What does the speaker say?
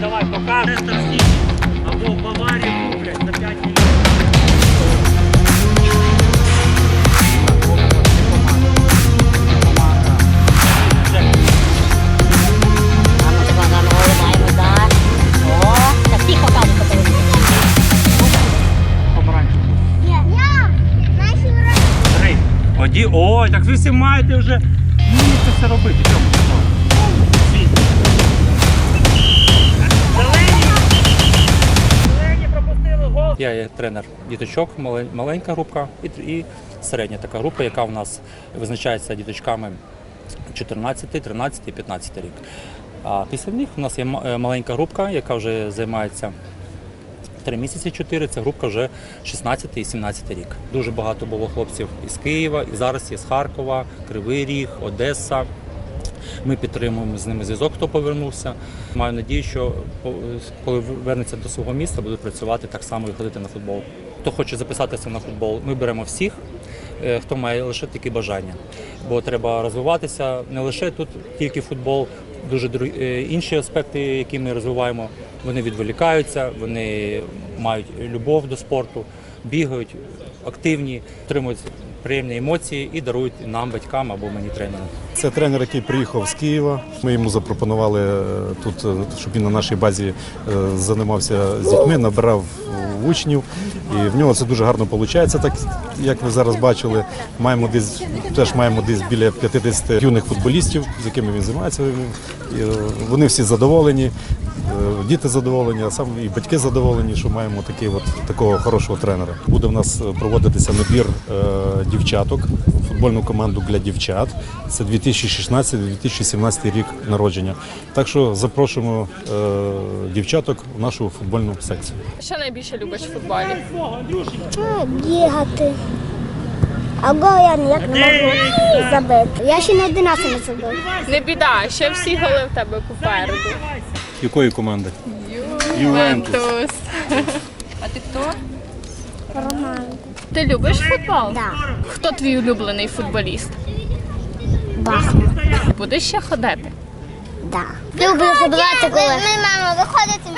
Давай, давай, пока Нестор Сіті або в Баварії куплять за 5 мільйонів. Ой, так ви всі маєте вже вміти все робити. Чому? Я є тренер діточок, маленька група і, середня така група, яка в нас визначається діточками 14, 13 і 15 рік. А після них у нас є е, маленька група, яка вже займається Три місяці чотири це група вже 16 і 17 рік. Дуже багато було хлопців із Києва, і зараз є з Харкова, Кривий Ріг, Одеса. Ми підтримуємо з ними зв'язок, хто повернувся. Маю надію, що коли вернуться до свого міста, будуть працювати так само і ходити на футбол. Хто хоче записатися на футбол, ми беремо всіх, е, хто має лише такі бажання. Бо треба розвиватися не лише тут тільки футбол, дуже е, інші аспекти, які ми розвиваємо, вони відволікаються, вони мають любов до спорту, бігають, активні, отримують приємні емоції і дарують нам, батькам або мені тренерам. Це тренер, який приїхав з Києва. Ми йому запропонували е, тут, е, щоб він на нашій базі е, займався з дітьми, набирав учнів. І в нього це дуже гарно виходить. Так як ви зараз бачили, маємо десь теж маємо десь біля 50 юних футболістів, з якими він займається. І, Вони всі задоволені. Е, Діти задоволені, а сам і батьки задоволені, що маємо такий от такого хорошого тренера. Буде в нас е, проводитися набір е, дівчаток, футбольну команду для дівчат. Це 2016-2017 рік народження. Так що запрошуємо е, дівчаток в нашу футбольну секцію. Що найбільше любиш в футболі? бігати. Або я ніяк не можу забити. Я ще не 11 не забив. Не біда, ще всі голи в тебе попереду. Якої команди? Ювентус. А ти хто? Роман. Ти любиш футбол? Да. Хто твій улюблений футболіст? Бахма. Будеш ще ходити? Да. Люблю футболати коли. Ми, мамо, виходите.